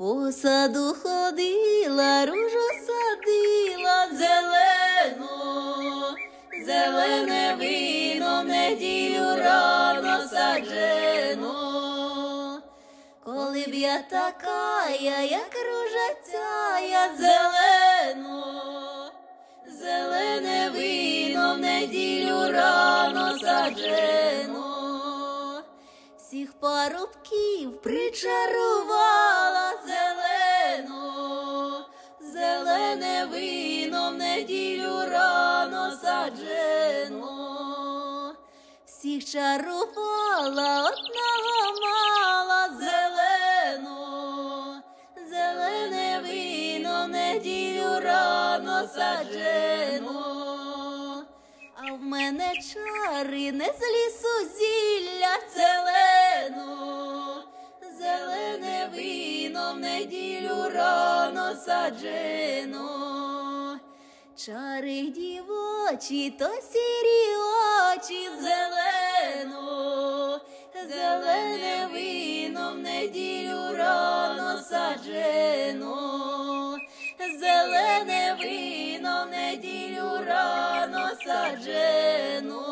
По саду ходила, ружу садила зелену, зелене вино в неділю рано саджено. Коли б я така, як ружа ця, зелену, зелене вино в неділю рано саджено, всіх парубків причарувала зелене вино в неділю рано саджено, всіх чарувала, одного мала зелену, зелене вино неділю рано саджено. А в мене чари не з лісу зілля зелену, зелене вино неділю рано саджено. Чари дівочі, то сірі очі зелену, зелене вино в неділю рано саджено, зелене вино в неділю рано саджено.